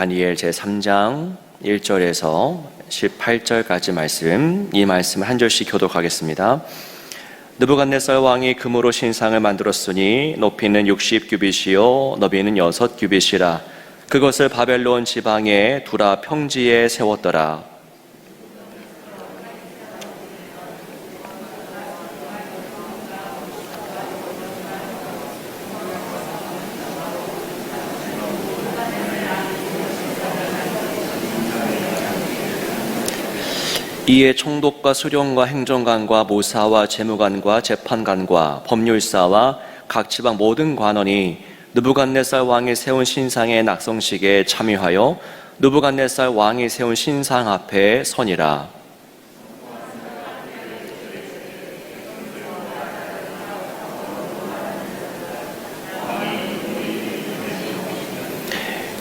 다니엘 제3장 1절에서 18절까지 말씀, 이 말씀 한 절씩 교독하겠습니다. 느부갓네살 왕이 금으로 신상을 만들었으니 높이는 60 규빗이요 너비는 6 규빗이라 그것을 바벨론 지방의 두라 평지에 세웠더라. 이에 총독과 수령과 행정관과 모사와 재무관과 재판관과 법률사와 각 지방 모든 관원이 느부갓네살 왕이 세운 신상의 낙성식에 참여하여 느부갓네살 왕이 세운 신상 앞에 선이라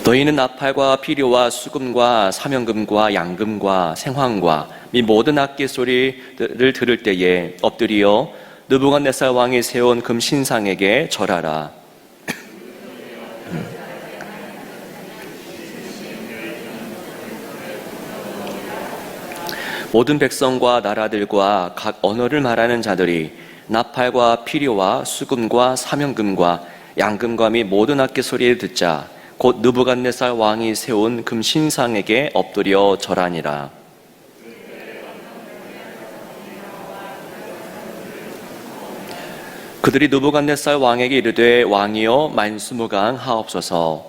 너희는 나팔과 피료와 수금과 사명금과 양금과 생황과 이 모든 악기 소리를 들을 때에 엎드리어 느부갓네살 왕이 세운 금 신상에게 절하라. 모든 백성과 나라들과 각 언어를 말하는 자들이 나팔과 피료와 수금과 사명금과 양금과 및 모든 악기 소리를 듣자 곧 느부갓네살 왕이 세운 금 신상에게 엎드려 절하니라. 그들이 느부갓네살 왕에게 이르되 왕이여 만수무강 하옵소서.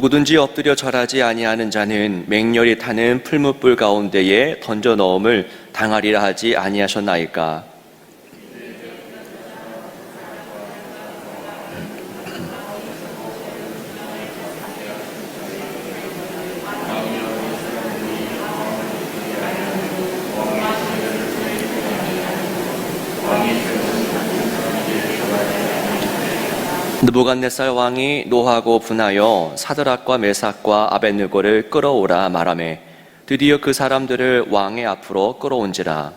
누구든지 엎드려 절하지 아니하는 자는 맹렬히 타는 풀무불 가운데에 던져 넣음을 당하리라 하지 아니하셨나이까 느부갓네살 왕이 노하고 분하여 사드락과 메삭과 아벤느고를 끌어오라 말하매 드디어 그 사람들을 왕의 앞으로 끌어온지라.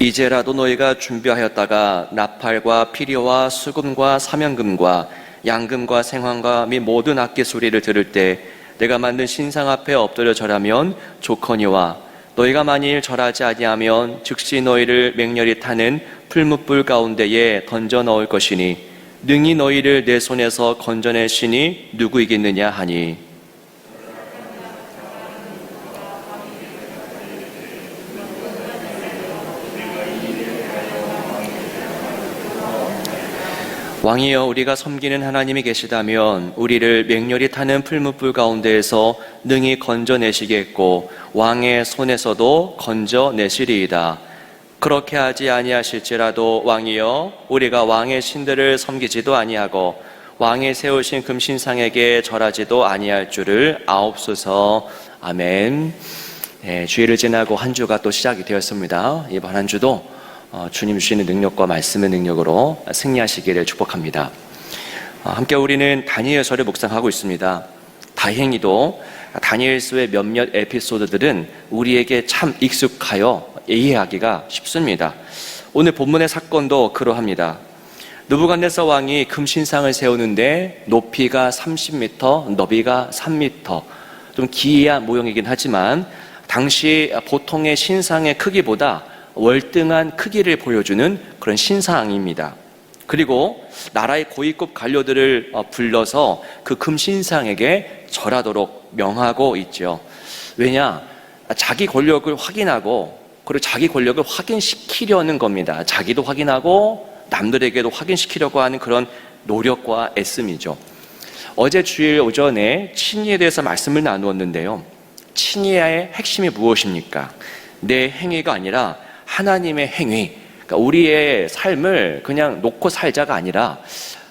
이제라도 너희가 준비하였다가 나팔과 피리와 수금과 사명금과 양금과 생황과 및 모든 악기 소리를 들을 때 내가 만든 신상 앞에 엎드려 절하면 좋거니와 너희가 만일 절하지 아니하면 즉시 너희를 맹렬히 타는 풀무불 가운데에 던져 넣을 것이니 능히 너희를 내 손에서 건져내시니 누구이겠느냐 하니 왕이여 우리가 섬기는 하나님이 계시다면 우리를 맹렬히 타는 풀무불 가운데에서 능히 건져내시겠고 왕의 손에서도 건져내시리이다. 그렇게 하지 아니하실지라도 왕이여 우리가 왕의 신들을 섬기지도 아니하고 왕의 세우신 금신상에게 절하지도 아니할 줄을 아옵소서. 아멘. 네, 주일을 지나고 한 주가 또 시작이 되었습니다. 이번 한 주도 어, 주님 주시는 능력과 말씀의 능력으로 승리하시기를 축복합니다. 어, 함께 우리는 다니엘서를 묵상하고 있습니다. 다행히도 다니엘서의 몇몇 에피소드들은 우리에게 참 익숙하여 이해하기가 쉽습니다. 오늘 본문의 사건도 그러합니다. 느부갓네살 왕이 금신상을 세우는데 높이가 30m, 너비가 3m, 좀 기이한 모형이긴 하지만 당시 보통의 신상의 크기보다 월등한 크기를 보여주는 그런 신상입니다. 그리고 나라의 고위급 관료들을 어, 불러서 그 금신상에게 절하도록 명하고 있죠. 왜냐? 자기 권력을 확인하고 그리고 자기 권력을 확인시키려는 겁니다. 자기도 확인하고 남들에게도 확인시키려고 하는 그런 노력과 애씀이죠. 어제 주일 오전에 친의에 대해서 말씀을 나누었는데요. 친의의 핵심이 무엇입니까? 내 행위가 아니라 하나님의 행위, 그러니까 우리의 삶을 그냥 놓고 살자가 아니라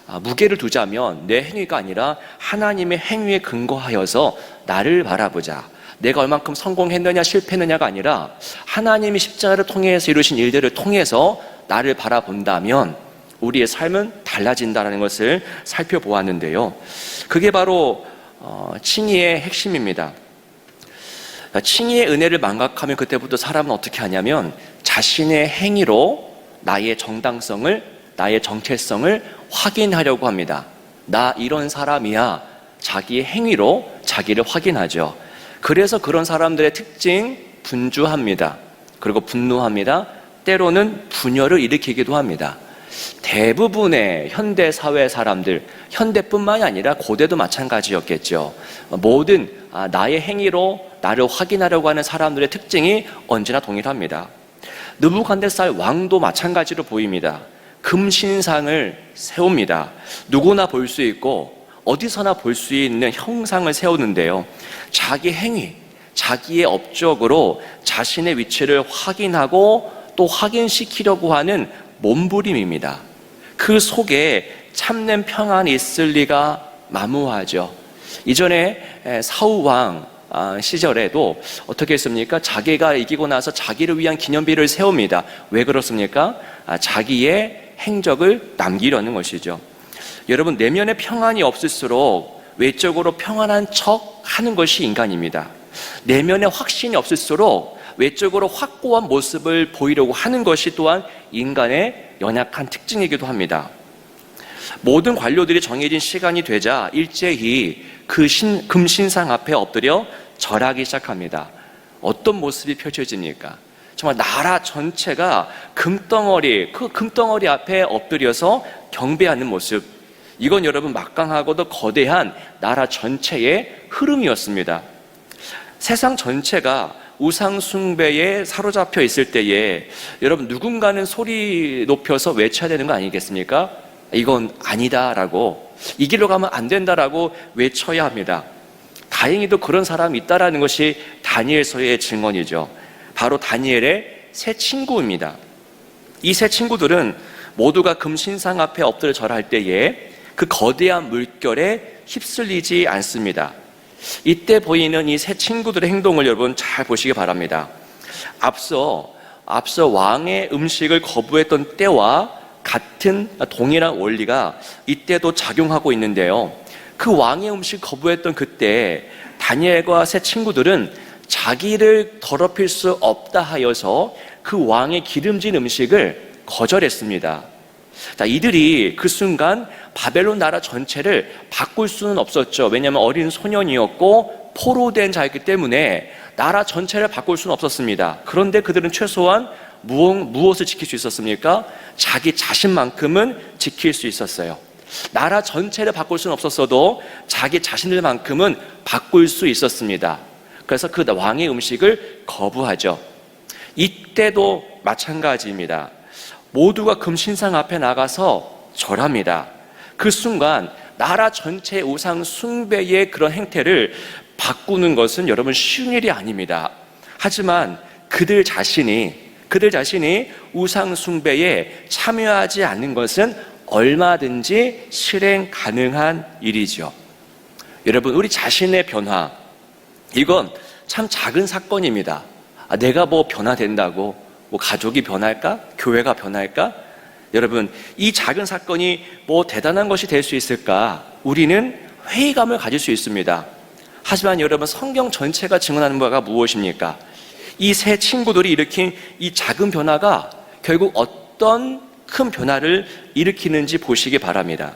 아, 무게를 두자면 내 행위가 아니라 하나님의 행위에 근거하여서 나를 바라보자. 내가 얼만큼 성공했느냐 실패했느냐가 아니라 하나님이 십자가를 통해서 이루신 일들을 통해서 나를 바라본다면 우리의 삶은 달라진다는 것을 살펴보았는데요. 그게 바로 어, 칭의의 핵심입니다. 칭의의 은혜를 망각하면 그때부터 사람은 어떻게 하냐면 자신의 행위로 나의 정당성을 나의 정체성을 확인하려고 합니다. 나 이런 사람이야. 자기의 행위로 자기를 확인하죠. 그래서 그런 사람들의 특징 분주합니다. 그리고 분노합니다. 때로는 분열을 일으키기도 합니다. 대부분의 현대 사회 사람들, 현대뿐만이 아니라 고대도 마찬가지였겠죠. 모든 아, 나의 행위로 나를 확인하려고 하는 사람들의 특징이 언제나 동일합니다. 느부갓네살 왕도 마찬가지로 보입니다. 금신상을 세웁니다. 누구나 볼 수 있고 어디서나 볼 수 있는 형상을 세우는데요. 자기 행위, 자기의 업적으로 자신의 위치를 확인하고 또 확인시키려고 하는 몸부림입니다. 그 속에 참된 평안이 있을 리가 마무하죠. 이전에 사우왕 아, 시절에도 어떻게 했습니까? 자기가 이기고 나서 자기를 위한 기념비를 세웁니다. 왜 그렇습니까? 아, 자기의 행적을 남기려는 것이죠. 여러분, 내면에 평안이 없을수록 외적으로 평안한 척 하는 것이 인간입니다. 내면에 확신이 없을수록 외적으로 확고한 모습을 보이려고 하는 것이 또한 인간의 연약한 특징이기도 합니다. 모든 관료들이 정해진 시간이 되자 일제히 그 신, 금신상 앞에 엎드려 절하기 시작합니다. 어떤 모습이 펼쳐집니까? 정말 나라 전체가 금덩어리, 그 금덩어리 앞에 엎드려서 경배하는 모습. 이건 여러분 막강하고도 거대한 나라 전체의 흐름이었습니다. 세상 전체가 우상숭배에 사로잡혀 있을 때에 여러분 누군가는 소리 높여서 외쳐야 되는 거 아니겠습니까? 이건 아니다라고 이 길로 가면 안 된다라고 외쳐야 합니다. 다행히도 그런 사람이 있다라는 것이 다니엘서의 증언이죠. 바로 다니엘의 세 친구입니다. 이 세 친구들은 모두가 금신상 앞에 엎드려 절할 때에 그 거대한 물결에 휩쓸리지 않습니다. 이때 보이는 이 세 친구들의 행동을 여러분 잘 보시기 바랍니다. 앞서 앞서 왕의 음식을 거부했던 때와 같은 동일한 원리가 이때도 작용하고 있는데요. 그 왕의 음식 거부했던 그때 다니엘과 세 친구들은 자기를 더럽힐 수 없다 하여서 그 왕의 기름진 음식을 거절했습니다. 자, 이들이 그 순간 바벨론 나라 전체를 바꿀 수는 없었죠. 왜냐하면 어린 소년이었고 포로된 자였기 때문에 나라 전체를 바꿀 수는 없었습니다. 그런데 그들은 최소한 무엇, 무엇을 지킬 수 있었습니까? 자기 자신만큼은 지킬 수 있었어요. 나라 전체를 바꿀 수는 없었어도 자기 자신들만큼은 바꿀 수 있었습니다. 그래서 그 왕의 음식을 거부하죠. 이때도 마찬가지입니다. 모두가 금신상 앞에 나가서 절합니다. 그 순간 나라 전체 우상 숭배의 그런 행태를 바꾸는 것은 여러분 쉬운 일이 아닙니다. 하지만 그들 자신이 그들 자신이 우상 숭배에 참여하지 않는 것은 얼마든지 실행 가능한 일이죠. 여러분 우리 자신의 변화 이건 참 작은 사건입니다. 아, 내가 뭐 변화된다고 뭐 가족이 변할까? 교회가 변할까? 여러분, 이 작은 사건이 뭐 대단한 것이 될 수 있을까? 우리는 회의감을 가질 수 있습니다. 하지만 여러분, 성경 전체가 증언하는 바가 무엇입니까? 이 세 친구들이 일으킨 이 작은 변화가 결국 어떤 큰 변화를 일으키는지 보시기 바랍니다.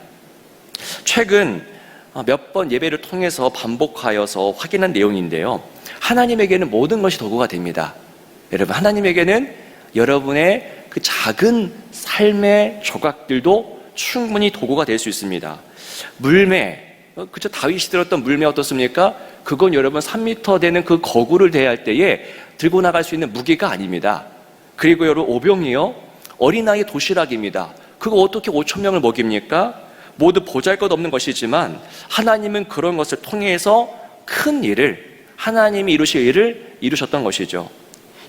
최근 몇 번 예배를 통해서 반복하여서 확인한 내용인데요. 하나님에게는 모든 것이 도구가 됩니다. 여러분, 하나님에게는 여러분의 그 작은 삶의 조각들도 충분히 도구가 될 수 있습니다. 물매, 어, 그죠? 다윗이 들었던 물매 어떻습니까? 그건 여러분 3미터 되는 그 거구를 대할 때에 들고 나갈 수 있는 무기가 아닙니다. 그리고 여러분 오병이요? 어린아이 도시락입니다. 그거 어떻게 5천 명을 먹입니까? 모두 보잘것 없는 것이지만 하나님은 그런 것을 통해서 큰 일을 하나님이 이루실 일을 이루셨던 것이죠.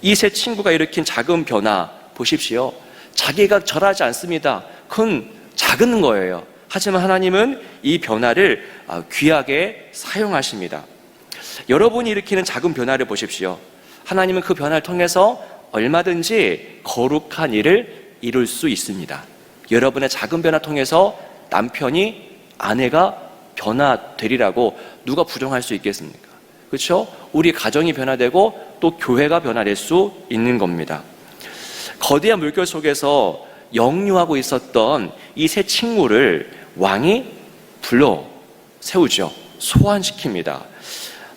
이 세 친구가 일으킨 작은 변화 보십시오. 자기가 절하지 않습니다. 그건 작은 거예요. 하지만 하나님은 이 변화를 아, 귀하게 사용하십니다. 여러분이 일으키는 작은 변화를 보십시오. 하나님은 그 변화를 통해서 얼마든지 거룩한 일을 이룰 수 있습니다. 여러분의 작은 변화 통해서 남편이 아내가 변화되리라고 누가 부정할 수 있겠습니까? 그렇죠? 우리 가정이 변화되고 또 교회가 변화될 수 있는 겁니다. 거대한 물결 속에서 역류하고 있었던 이 세 친구를 왕이 불러 세우죠. 소환시킵니다.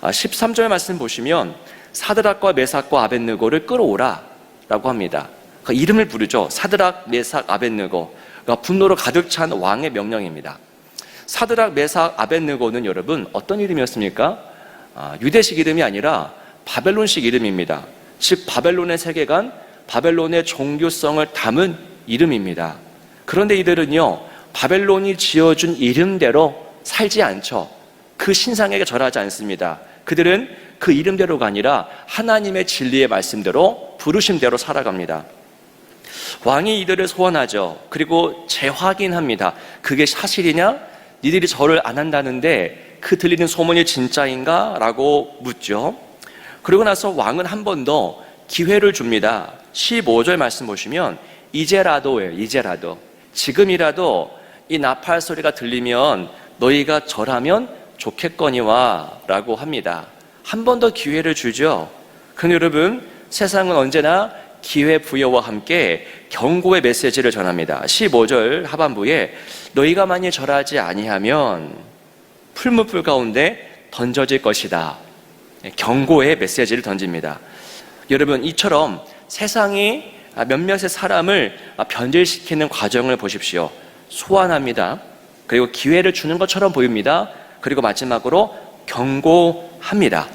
13절 말씀 보시면 사드락과 메삭과 아벤느고를 끌어오라 라고 합니다. 그 이름을 부르죠. 사드락, 메삭, 아벤느고. 그러니까 분노로 가득 찬 왕의 명령입니다. 사드락, 메삭, 아벤느고는 여러분 어떤 이름이었습니까? 아, 유대식 이름이 아니라 바벨론식 이름입니다. 즉 바벨론의 세계관, 바벨론의 종교성을 담은 이름입니다. 그런데 이들은요 바벨론이 지어준 이름대로 살지 않죠. 그 신상에게 절하지 않습니다. 그들은 그 이름대로가 아니라 하나님의 진리의 말씀대로 부르심대로 살아갑니다. 왕이 이들을 소환하죠. 그리고 재확인합니다. 그게 사실이냐? 니들이 절을 안 한다는데 그 들리는 소문이 진짜인가? 라고 묻죠. 그리고 나서 왕은 한 번 더 기회를 줍니다. 15절 말씀 보시면 이제라도예요. 이제라도. 지금이라도 이 나팔 소리가 들리면 너희가 절하면 좋겠거니와 라고 합니다. 한 번 더 기회를 주죠. 그럼 여러분, 세상은 언제나 기회 부여와 함께 경고의 메시지를 전합니다. 15절 하반부에 너희가 만일 절하지 아니하면 풀무불 가운데 던져질 것이다. 경고의 메시지를 던집니다. 여러분, 이처럼 세상이 몇몇의 사람을 변절시키는 과정을 보십시오. 소환합니다. 그리고 기회를 주는 것처럼 보입니다. 그리고 마지막으로 경고합니다.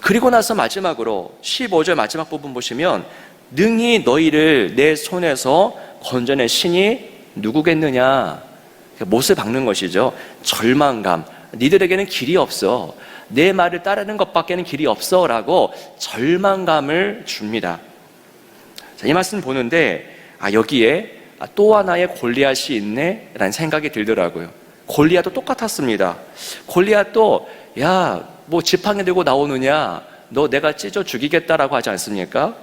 그리고 나서 마지막으로 15절 마지막 부분 보시면 능히 너희를 내 손에서 건져낸 신이 누구겠느냐 못을 박는 것이죠. 절망감. 니들에게는 길이 없어. 내 말을 따르는 것밖에는 길이 없어. 라고 절망감을 줍니다. 자, 이 말씀 보는데, 아, 여기에 또 하나의 골리앗이 있네? 라는 생각이 들더라고요. 골리앗도 똑같았습니다. 골리앗도, 야, 뭐 지팡이 들고 나오느냐? 너 내가 찢어 죽이겠다라고 하지 않습니까?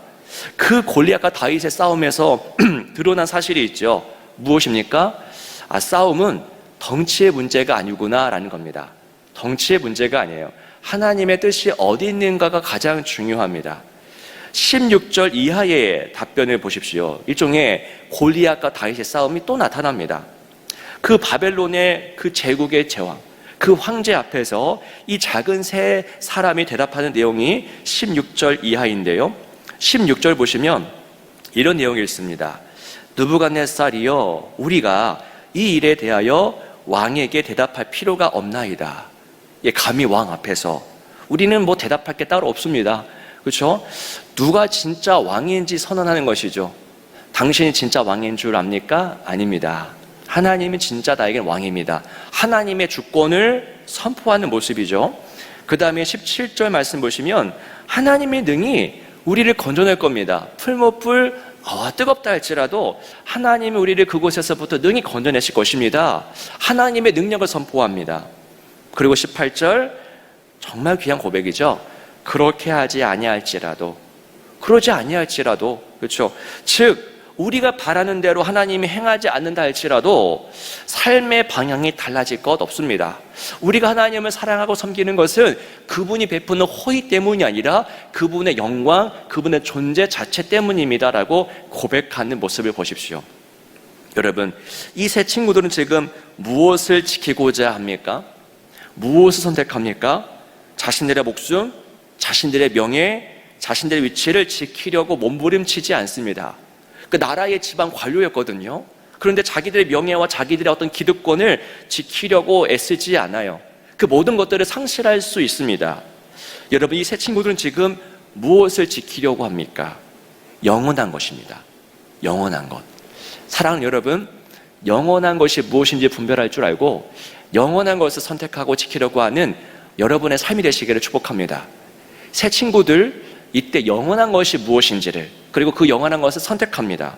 그 골리앗과 다윗의 싸움에서 드러난 사실이 있죠. 무엇입니까? 아, 싸움은 덩치의 문제가 아니구나라는 겁니다. 덩치의 문제가 아니에요. 하나님의 뜻이 어디 있는가가 가장 중요합니다. 16절 이하의 답변을 보십시오. 일종의 골리앗과 다윗의 싸움이 또 나타납니다. 그 바벨론의 그 제국의 제왕, 그 황제 앞에서 이 작은 새 사람이 대답하는 내용이 16절 이하인데요. 16절 보시면 이런 내용이 있습니다. 느부갓네살이여 우리가 이 일에 대하여 왕에게 대답할 필요가 없나이다. 예, 감히 왕 앞에서 우리는 뭐 대답할 게 따로 없습니다. 그렇죠? 누가 진짜 왕인지 선언하는 것이죠. 당신이 진짜 왕인 줄 압니까? 아닙니다. 하나님이 진짜 나에겐 왕입니다. 하나님의 주권을 선포하는 모습이죠. 그 다음에 17절 말씀 보시면 하나님의 능이 우리를 건져낼 겁니다. 풀모풀 아, 뜨겁다 할지라도 하나님이 우리를 그곳에서부터 능히 건져내실 것입니다. 하나님의 능력을 선포합니다. 그리고 18절 정말 귀한 고백이죠. 그렇게 하지 아니할지라도 그러지 아니할지라도 그렇죠. 즉 우리가 바라는 대로 하나님이 행하지 않는다 할지라도 삶의 방향이 달라질 것 없습니다. 우리가 하나님을 사랑하고 섬기는 것은 그분이 베푸는 호의 때문이 아니라 그분의 영광, 그분의 존재 자체 때문입니다라고 고백하는 모습을 보십시오. 여러분, 이 세 친구들은 지금 무엇을 지키고자 합니까? 무엇을 선택합니까? 자신들의 목숨, 자신들의 명예, 자신들의 위치를 지키려고 몸부림치지 않습니다. 그 나라의 지방 관료였거든요. 그런데 자기들의 명예와 자기들의 어떤 기득권을 지키려고 애쓰지 않아요. 그 모든 것들을 상실할 수 있습니다. 여러분, 이 세 친구들은 지금 무엇을 지키려고 합니까? 영원한 것입니다. 영원한 것. 사랑하는 여러분, 영원한 것이 무엇인지 분별할 줄 알고 영원한 것을 선택하고 지키려고 하는 여러분의 삶이 되시기를 축복합니다. 새 친구들 이때 영원한 것이 무엇인지를 그리고 그 영원한 것을 선택합니다.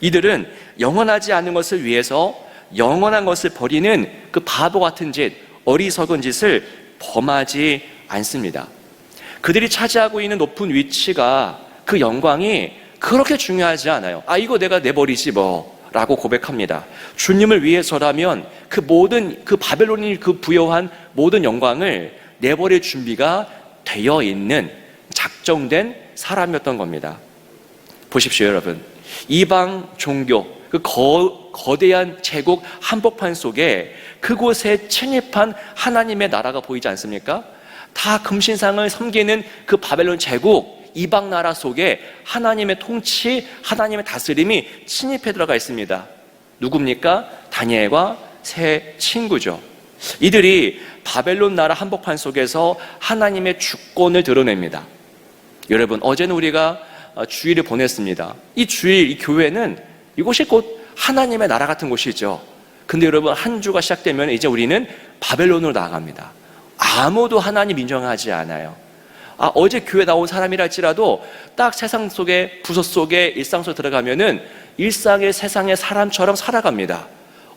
이들은 영원하지 않은 것을 위해서 영원한 것을 버리는 그 바보 같은 짓, 어리석은 짓을 범하지 않습니다. 그들이 차지하고 있는 높은 위치가 그 영광이 그렇게 중요하지 않아요. 아, 이거 내가 내버리지 뭐. 라고 고백합니다. 주님을 위해서라면 그 모든 그 바벨론이 그 부여한 모든 영광을 내버릴 준비가 되어 있는 작정된 사람이었던 겁니다. 보십시오, 여러분. 이방 종교, 그 거, 거대한 제국 한복판 속에 그곳에 침입한 하나님의 나라가 보이지 않습니까? 다 금신상을 섬기는 그 바벨론 제국, 이방 나라 속에 하나님의 통치, 하나님의 다스림이 침입해 들어가 있습니다. 누굽니까? 다니엘과 세 친구죠. 이들이 바벨론 나라 한복판 속에서 하나님의 주권을 드러냅니다. 여러분, 어제는 우리가 주일을 보냈습니다. 이 주일, 이 교회는 이곳이 곧 하나님의 나라 같은 곳이죠. 근데 여러분, 한 주가 시작되면 이제 우리는 바벨론으로 나아갑니다. 아무도 하나님 인정하지 않아요. 아, 어제 교회 나온 사람이랄지라도 딱 세상 속에, 부서 속에, 일상 속에 들어가면은 일상의 세상의 사람처럼 살아갑니다.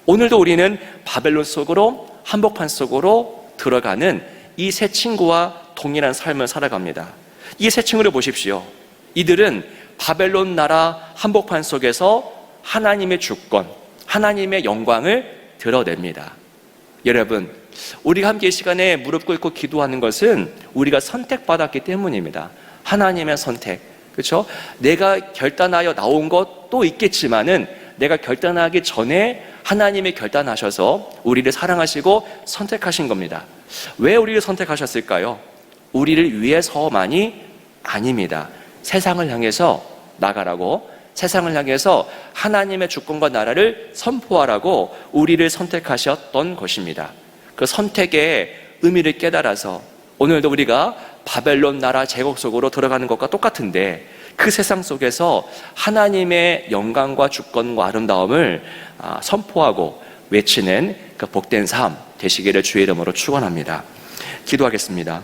오늘도 우리는 바벨론 속으로, 한복판 속으로 들어가는 이 세 친구와 동일한 삶을 살아갑니다. 이 세 친구를 보십시오. 이들은 바벨론 나라 한복판 속에서 하나님의 주권, 하나님의 영광을 드러냅니다. 여러분, 우리가 함께 이 시간에 무릎 꿇고 기도하는 것은 우리가 선택받았기 때문입니다. 하나님의 선택. 그렇죠? 내가 결단하여 나온 것도 있겠지만은 내가 결단하기 전에 하나님이 결단하셔서 우리를 사랑하시고 선택하신 겁니다. 왜 우리를 선택하셨을까요? 우리를 위해서만이 아닙니다. 세상을 향해서 나가라고 세상을 향해서 하나님의 주권과 나라를 선포하라고 우리를 선택하셨던 것입니다. 그 선택의 의미를 깨달아서 오늘도 우리가 바벨론 나라 제국 속으로 들어가는 것과 똑같은데 그 세상 속에서 하나님의 영광과 주권과 아름다움을 아, 선포하고 외치는 그 복된 삶 되시기를 주의 이름으로 축원합니다. 기도하겠습니다.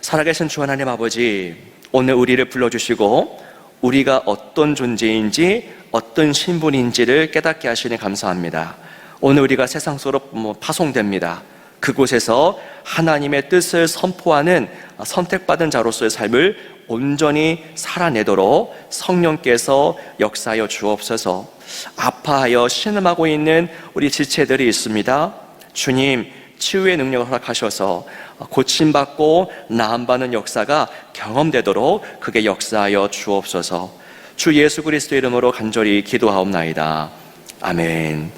살아계신 주 하나님 아버지 오늘 우리를 불러주시고 우리가 어떤 존재인지 어떤 신분인지를 깨닫게 하시니 감사합니다. 오늘 우리가 세상 속으로 뭐 파송됩니다. 그곳에서 하나님의 뜻을 선포하는 선택받은 자로서의 삶을 온전히 살아내도록 성령께서 역사하여 주옵소서 아파하여 신음하고 있는 우리 지체들이 있습니다. 주님, 치유의 능력을 허락하셔서 고침받고 나음받는 역사가 경험되도록 그게 역사하여 주옵소서 주 예수 그리스도 이름으로 간절히 기도하옵나이다. 아멘.